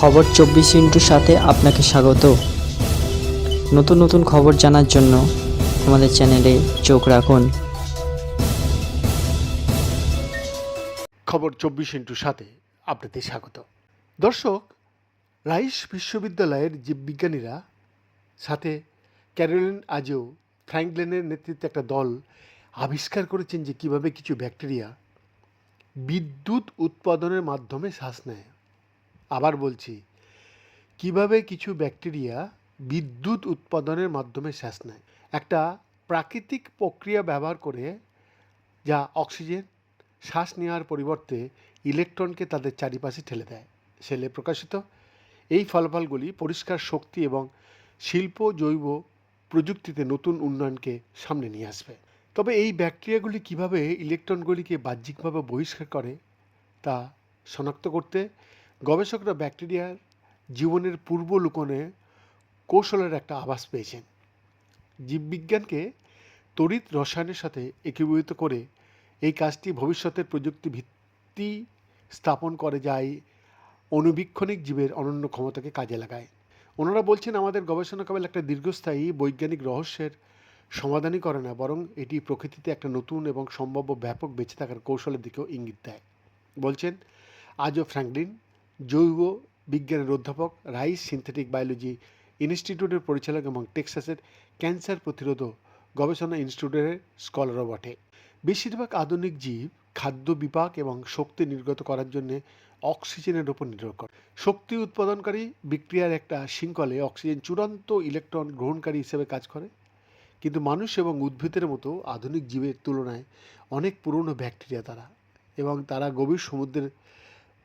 খবর চব্বিশ ইন্টুর সাথে আপনাকে স্বাগত। নতুন নতুন খবর জানার জন্য আমাদের চ্যানেলে চোখ রাখুন। খবর চব্বিশ ইন্টুর সাথে আপনাদের স্বাগত। দর্শক, রাইস বিশ্ববিদ্যালয়ের জীববিজ্ঞানীরা সাথে ক্যারোলিন আজও ফ্র্যাঙ্কলিনের নেতৃত্বে একটা দল আবিষ্কার করেছেন যে কীভাবে কিছু ব্যাকটেরিয়া বিদ্যুৎ উৎপাদনের মাধ্যমে শ্বাস নেয়। আবার বলছি, কীভাবে কিছু ব্যাকটেরিয়া বিদ্যুৎ উৎপাদনের মাধ্যমে শ্বাস নেয়? একটা প্রাকৃতিক প্রক্রিয়া ব্যবহার করে যা অক্সিজেন শ্বাস নেওয়ার পরিবর্তে ইলেকট্রনকে তাদের চারিপাশে ঠেলে দেয়। সেলে প্রকাশিত। এই ফলাফলগুলি পরিষ্কার শক্তি এবং শিল্প জৈব প্রযুক্তিতে নতুন উন্নয়নকে সামনে নিয়ে আসবে। তবে এই ব্যাকটেরিয়াগুলি কীভাবে ইলেকট্রনগুলিকে বাহ্যিকভাবে বহিষ্কার করে তা শনাক্ত করতে গবেষকরা ব্যাকটেরিয়ার জীবনের পূর্ব লুকনে কৌশলের একটা আভাস পেয়েছেন। জীববিজ্ঞানকে তড়িৎ রসায়নের সাথে একীভূত করে এই কাজটি ভবিষ্যতের প্রযুক্তি ভিত্তি স্থাপন করে যায় অনুবীক্ষণিক জীবের অনন্য ক্ষমতাকে কাজে লাগায়। ওনারা বলছেন, আমাদের গবেষণা কেবল একটা দীর্ঘস্থায়ী বৈজ্ঞানিক রহস্যের সমাধানই করে না, বরং এটি প্রকৃতিতে একটা নতুন এবং সম্ভাব্য ব্যাপক বেঁচে থাকার কৌশলের দিকেও ইঙ্গিত দেয়। বলছেন, আজও ফ্র্যাঙ্কলিন জৈব বিজ্ঞানের অধ্যাপক, রাইস সিনথেটিক বায়োলজি ইনস্টিটিউটের পরিচালক এবং টেক্সাসের ক্যান্সার প্রতিরোধ গবেষণা ইনস্টিটিউটের স্কলারও বটে। বেশিরভাগ আধুনিক জীব খাদ্য বিপাক এবং শক্তি নির্গত করার জন্য অক্সিজেনের উপর নির্ভর করে। শক্তি উৎপাদনকারী বিক্রিয়ার একটা শৃঙ্খলে অক্সিজেন চূড়ান্ত ইলেকট্রন গ্রহণকারী হিসেবে কাজ করে। কিন্তু মানুষ এবং উদ্ভিদের মতো আধুনিক জীবের তুলনায় অনেক পুরনো ব্যাকটেরিয়া তারা এবং তারা গভীর সমুদ্রের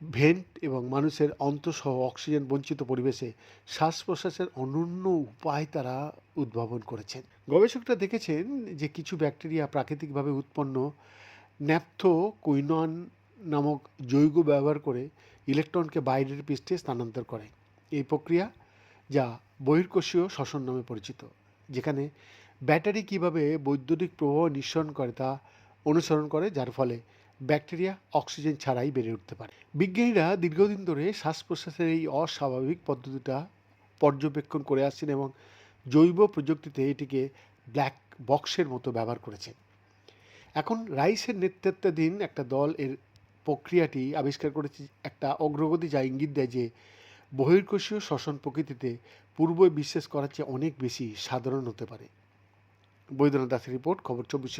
ভেন্ট এবং মানুষের অন্তঃসহ অক্সিজেন বঞ্চিত পরিবেশে শ্বাস প্রশ্বাসের অনন্য উপায় তারা উদ্ভাবন করেছেন। গবেষকরা দেখেছেন যে কিছু ব্যাকটেরিয়া প্রাকৃতিকভাবে উৎপন্ন ন্যাপথো কুইনন নামক যৌগ ব্যবহার করে ইলেকট্রনকে বাইরের পৃষ্ঠে স্থানান্তর করে। এই প্রক্রিয়া, যা বহির্কোষীয় শ্বসন নামে পরিচিত, যেখানে ব্যাটারি কীভাবে বৈদ্যুতিক প্রবাহ নিঃসরণ করে তা অনুসরণ করে, যার ফলে ব্যাকটেরিয়া, অক্সিজেন ছাড়াই বেড়ে উঠতে পারে। বিজ্ঞানীরা দীর্ঘদিন ধরে শ্বাস প্রশ্বাসের এই অস্বাভাবিক পদ্ধতিটা পর্যবেক্ষণ করে আসছেন এবং জৈব প্রযুক্তিতে এটিকে ব্ল্যাক বক্সের মতো ব্যবহার করেছেন। এখন রাইসের নেতৃত্বাধীন একটা দল এর প্রক্রিয়াটি আবিষ্কার করেছে একটা অগ্রগতি যা ইঙ্গিত দেয় যে বহির্কোষীয় শ্বসন প্রকৃতিতে পূর্বে বিশ্বাস করার চেয়ে অনেক বেশি সাধারণ হতে পারে। বৈদ্যনাথ দাসের রিপোর্ট, খবর চব্বিশ